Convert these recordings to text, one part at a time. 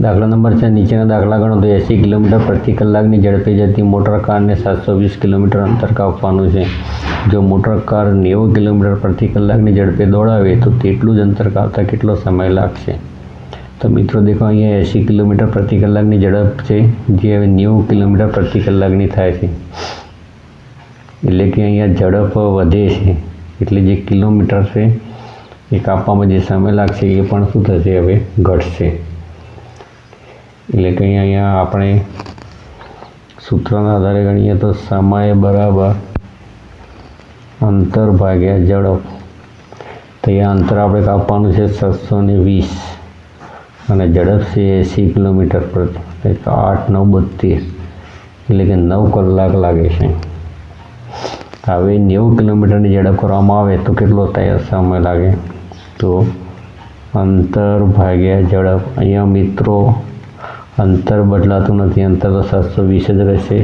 દાખલા નંબર છે, નીચેના દાખલા ગણો તો એંસી કિલોમીટર પ્રતિ કલાકની ઝડપે જતી મોટર કારને સાતસો વીસ કિલોમીટર અંતર કાપવાનું છે. જો મોટર કાર નેવું કિલોમીટર પ્રતિ કલાકની ઝડપે દોડાવે, તો તેટલું જ અંતર કાપતા કેટલો સમય લાગશે? તો મિત્રો દેખો, અહીંયા એંસી કિલોમીટર પ્રતિ કલાકની ઝડપ છે, જે હવે નેવું કિલોમીટર પ્રતિ કલાકની થાય છે. એટલે કે અહીંયા ઝડપ વધે છે, એટલે જે કિલોમીટર છે, એ કાપવામાં જે સમય લાગશે, એ પણ શું થશે, હવે ઘટશે. એટલે કે અહીંયા આપણે સૂત્રના આધારે ગણીએ તો સમય બરાબર અંતર ભાગ્યા ઝડપ તો એ અંતર આપણે કાપવાનું છે સાતસો ને વીસ. અને ઝડપ છે એંસી કિલોમીટર પ્રતિ. એક આઠ, નવ, બત્રીસ. એટલે કે નવ કલાક લાગે છે. હવે નેવું કિલોમીટરની ઝડપ કરવામાં આવે તો કેટલો તૈયાર સમય લાગે. તો અંતર ભાગ્યા ઝડપ. અહીંયા મિત્રો અંતર બદલાતું નથી અંતર તો સાતસો વીસ જ રહેશે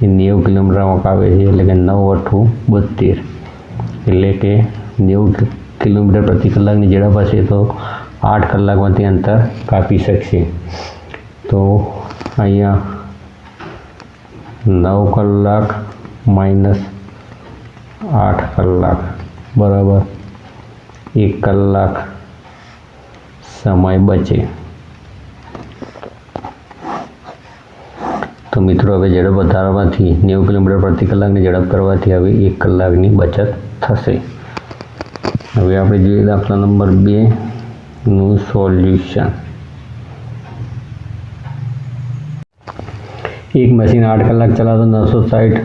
એ નેવું કિલોમીટરમાં કાપે છે એટલે કે નવ અઠું બોતેર એટલે કે નેવું કિલોમીટર પ્રતિ કલાકની ઝડપ હશે તો આઠ કલાકમાંથી અંતર કાપી શકશે તો અહીંયા નવ કલાક માઇનસ આઠ કલાક બરાબર એક કલાક સમય બચે તો મિત્રો, હવે ઝડપ વધારવાથી નેવું કિલોમીટર પ્રતિ કલાકની ઝડપ કરવાથી હવે એક કલાકની બચત થશે. હવે આપણે જોઈએ દાખલા નંબર બે નું સોલ્યુશન. એક મશીન આઠ કલાક ચલાવતો નવસો સાઠ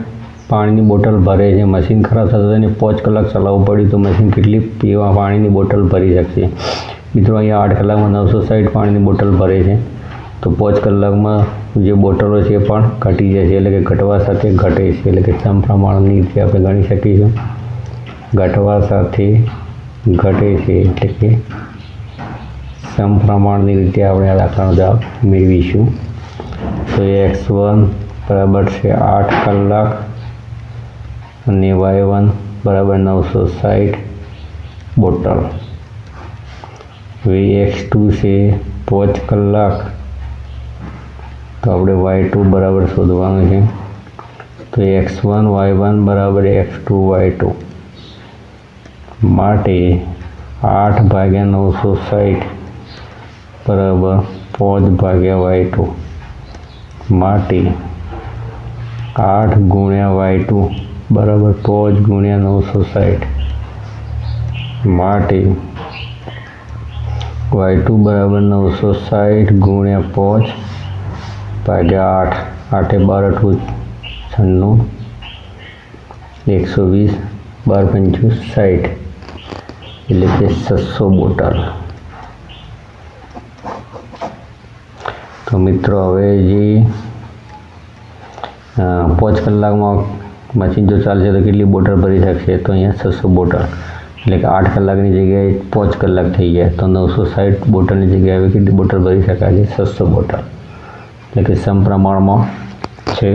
પાણીની બોટલ ભરે છે. મશીન ખરાબ થતાં તેને પાંચ કલાક ચલાવવું પડ્યું તો મશીન કેટલી પીવા પાણીની બોટલ ભરી શકશે? મિત્રો, અહીંયા આઠ કલાકમાં નવસો સાઠ પાણીની બોટલ ભરે છે. તો પાંચ કલાકમાં જે બોટલો છે પણ ઘટી જાય છે, એટલે કે ઘટવા સાથે ઘટે છે, એટલે કે સમપ્રમાણની રીતે આપણે ગણી શકીશું ઘટવા સાથે ઘટે છે, એટલે કે સમપ્રમાણની રીતે આપણે આ દાખલાનો જવાબ મેળવીશું. તો એક્સ વન બરાબર છે આઠ કલાક અને વાય વન બરાબર નવસો સાઠ બોટલ. હવે એક્સ ટુ છે પાંચ કલાક તો આપણે વાય ટુ બરાબર શોધવાનું છે તો એક્સ વન વાય વન બરાબર એક્સ ટુ વાય ટુ માટે આઠ ભાગ્યા નવસો સાઠ બરાબર પાંચ ભાગ્યા વાય ટુ માટે આઠ ગુણ્યા વાય ટુ બરાબર પાંચ ગુણ્યા નવસો સાઠ માટે વાય ટુ બરાબર નવસો સાઠ ગુણ્યા પાંચ ભાગ્યા આઠ આઠે બાર અઠું છન્નું એકસો વીસ બાર પંચું સાઠ એટલે કે છસો બોટલ તો મિત્રો હવે જે અ, પાંચ કલાકમાં મશીન જો ચાલશે તો કેટલી બોટલ ભરી શકશે તો અહીંયા છસો બોટલ એટલે કે આઠ કલાકની જગ્યાએ પાંચ કલાક થઈ ગયા તો નવસો સાઠ બોટલની જગ્યાએ હવે કેટલી બોટલ ભરી શકાય છે છસો બોટલ એટલે કે સમપ્રમાણમાં છે.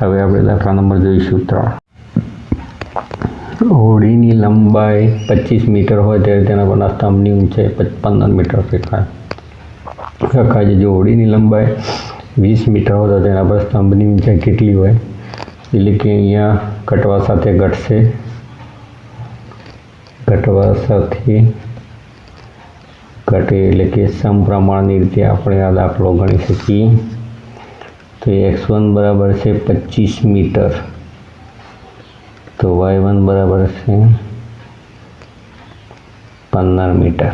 હવે આપણે દાખલા નંબર જોઈશું ત્રણ. હોડીની લંબાઈ પચીસ મીટર હોય ત્યારે તેના પરના સ્તંભની ઊંચાઈ પંદર મીટર ફેંકાય રખાય છે, જો હોડીની લંબાઈ વીસ મીટર હોય તો તેના પર સ્તંભની ઊંચાઈ કેટલી હોય? એટલે કે અહીંયા ઘટવા સાથે ઘટશે. ઘટવા સાથે ઘટે એટલે કે સમપ્રમાણની રીતે આપણે આ દાખલો ગણી શકીએ. તો એક્સ વન બરાબર છે પચીસ મીટર. તો વાય વન બરાબર છે પંદર મીટર.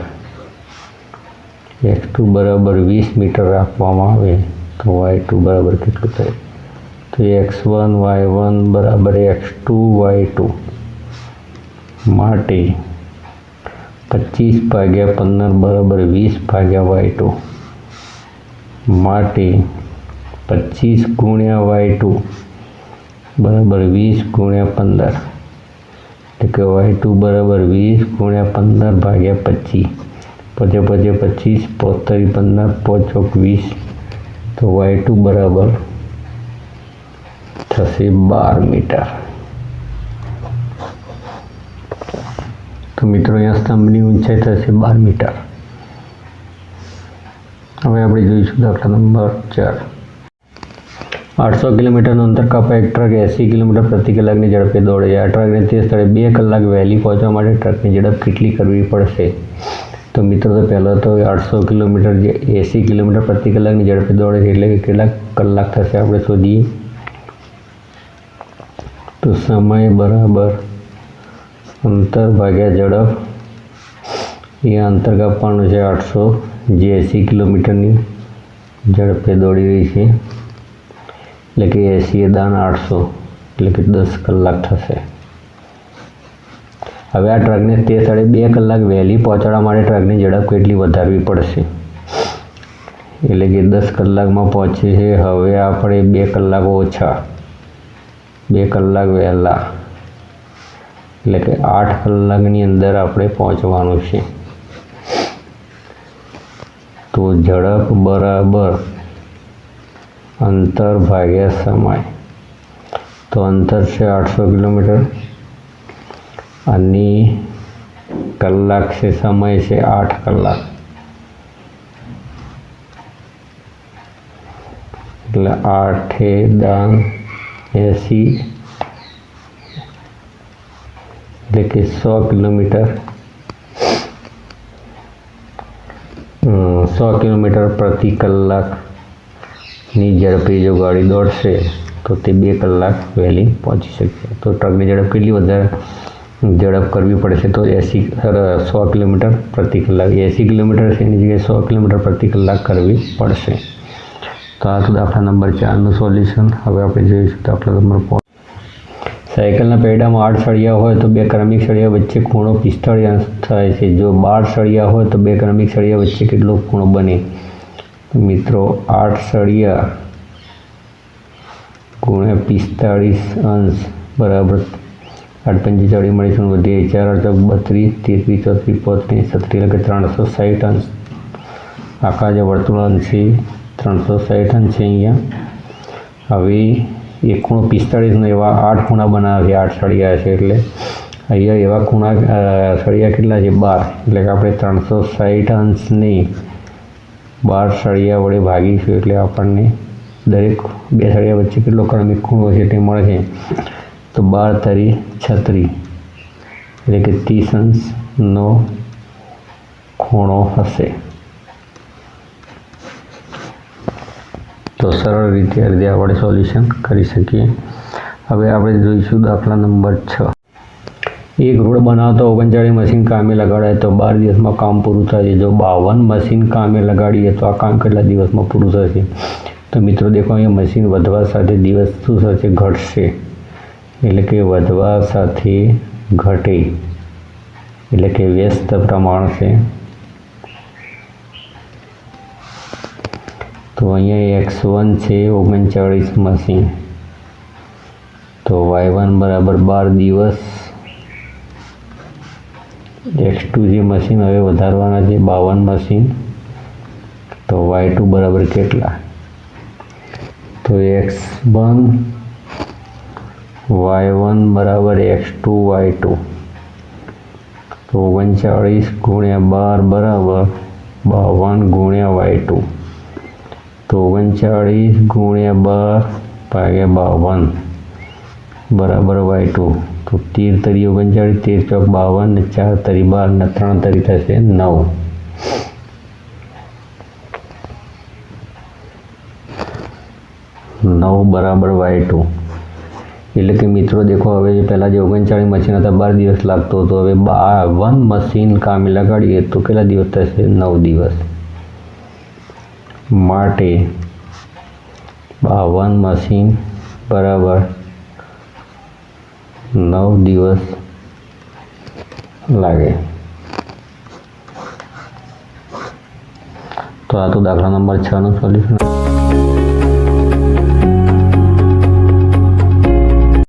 એક્સ ટુ બરાબર વીસ મીટર રાખવામાં આવે તો વાય ટુ બરાબર કેટલું થાય? તો એક્સ વન, વાય વન બરાબર એક્સ ટુ, વાય ટુ. માટે પચીસ ભાગ્યા પંદર બરાબર વીસ ભાગ્યા વાય ટુ. માટે પચીસ ગુણ્યા વાય ટુ બરાબર વીસ ગુણ્યા પંદર. એટલે કે વાય ટુ બરાબર વીસ ગુણ્યા પંદર ભાગ્યા પચીસ. પછી પછી પચીસ પોતરી પંદર, પોચોક વીસ. તો વાય ટુ બરાબર થશે બાર મીટર. તો મિત્રો અહીંયા સ્તંભની ઊંચાઈ થશે બાર મીટર. હવે આપણે જોઈશું દાખલા નંબર ચાર. આઠસો કિલોમીટરનું અંતર કાપા એક ટ્રક એંસી કિલોમીટર પ્રતિ કલાકની ઝડપે દોડે. છે આ ટ્રકને તે સ્થળે બે કલાક વહેલી પહોંચવા માટે ટ્રકની ઝડપ કેટલી કરવી પડશે? તો મિત્રો, તો પહેલાં તો આઠસો કિલોમીટર જે એંસી કિલોમીટર પ્રતિ કલાકની ઝડપે દોડે છે એટલે કે કેટલા કલાક થશે આપણે શોધીએ. તો સમય બરાબર અંતર ભાગ્યા ઝડપ. એ અંતર કાપવાનું છે આઠસો. જે એંસી કિલોમીટરની ઝડપે દોડી રહી છે. એટલે કે એંસી દાન આઠસો. એટલે કે દસ કલાક થશે. હવે આ ટ્રકને તે સ્થળે બે કલાક વહેલી પહોંચાડવા માટે ટ્રકની ઝડપ કેટલી વધારવી પડશે? એટલે કે દસ કલાકમાં પહોંચે છે. હવે આપણે બે કલાક ઓછા. બે કલાક વહેલા. એટલે કે આઠ કલાકની અંદર આપણે પહોંચવાનું છે. તો ઝડપ બરાબર અંતર ભાગ્યા સમય. તો અંતર છે આઠસો કિલોમીટર. અને કલાક છે સમય છે આઠ કલાક. એટલે આઠે દાન એંસી એટલે કે સો કિલોમીટર અમ, સો કિલોમીટર પ્રતિ કલાકની ઝડપે જો ગાડી દોડશે તો તે બે કલાક વહેલી પહોંચી શકશે. તો ટ્રકની ઝડપ કેટલી વધારે ઝડપ કરવી પડશે? તો એંસી સો કિલોમીટર પ્રતિ કલાક. એંસી કિલોમીટર છે એની જગ્યાએ સો કિલોમીટર પ્રતિ કલાક કરવી પડશે. તો આ તો દાખલા નંબર ચારનું સોલ્યુશન. હવે આપણે જોઈશું દાખલા નંબર પાંચ સાયકલના પૈડામાં આઠ સળિયા હોય તો બે ક્રમિક સળિયા વચ્ચે ખૂણો પિસ્તાળીસ થાય છે. જો બાર સળિયા હોય તો બે ક્રમિક સળિયા વચ્ચે કેટલો ખૂણો બને? મિત્રો, આઠ સળિયા ગુણ્યા પિસ્તાળીસ અંશ બરાબર આઠ પંચી ચાળી મળી શું વધીએ ચાર આઠ બત્રીસ, તેત્રીસ, ચોત્રીસ, પોત્રીસ સત્રીસ એટલે ત્રણસો સાઠ અંશ. આખા જે વર્તુળ અંશ છે, ત્રણસો સાઠ અંશ છે અહીંયા. હવે એક ખૂણો પિસ્તાળીસનો એવા આઠ ખૂણા બનાવ્યા આઠ સળિયા છે એટલે. અહીંયા એવા ખૂણા સળિયા કેટલા છે? બાર. એટલે કે આપણે ત્રણસો સાઠ અંશની બાર સળિયા વડે ભાગીશું એટલે આપણને દરેક બે સળિયા વચ્ચે કેટલો ક્રમિક ખૂણો છે તે મળે છે. તો બાર તરી છત્રી. એટલે કે ત્રીસ અંશનો ખૂણો હશે. તો સરળ રીતે આ આપણે સોલ્યુશન કરી શકીએ. હવે આપણે જોઈશું દાખલા નંબર છ. એક રોડ બનાવતો ઓગણચાળીસ મશીન કામે લગાડાય તો બાર દિવસમાં કામ પૂરું છે. જો બાવન મશીન કામે લગાડીએ તો આ કામ કેટલા દિવસમાં પૂરું થશે તો મિત્રો દેખો, અહીંયા મશીન વધવા સાથે દિવસ શું થશે? ઘટશે. એટલે કે વધવા સાથે ઘટે. એટલે કે વ્યસ્ત પ્રમાણ છે. અહીંયા એક્સ વન છે, ઓગણચાળીસ મશીન તો વાય વન બરાબર બાર દિવસ. એક્સ ટુ જે મશીન હવે વધારવાના છે, બાવન મશીન તો વાય ટુ બરાબર કેટલા? તો એક્સ વન વાય વન બરાબર એક્સ ટુ વાય ટુ તો ઓગણચાળીસ ગુણ્યા બાર બરાબર બાવન ગુણ્યા વાય ટુ ઓગણચાળીસ ગુણ્યા બાર ભાગ્યા બાવન. બરાબર વાય ટુ. તો તેર તરી ઓગણચાળીસ, તેર ચોક બાવન, ને ચાર તરી બાર, ને ત્રણ તરી થશે નવ. નવ બરાબર વાય ટુ. એટલે કે મિત્રો દેખો હવે પહેલાં જે ઓગણચાળીસ મશીન હતા, બાર દિવસ લાગતો હતો, હવે વન મશીન કામે લગાડીએ તો કેટલા દિવસ થશે? નવ દિવસ. માટે બાવન મશીન બરાબર નવ દિવસ લાગે. તો આ તો દાખલા નંબર છનું સોલ્યુશન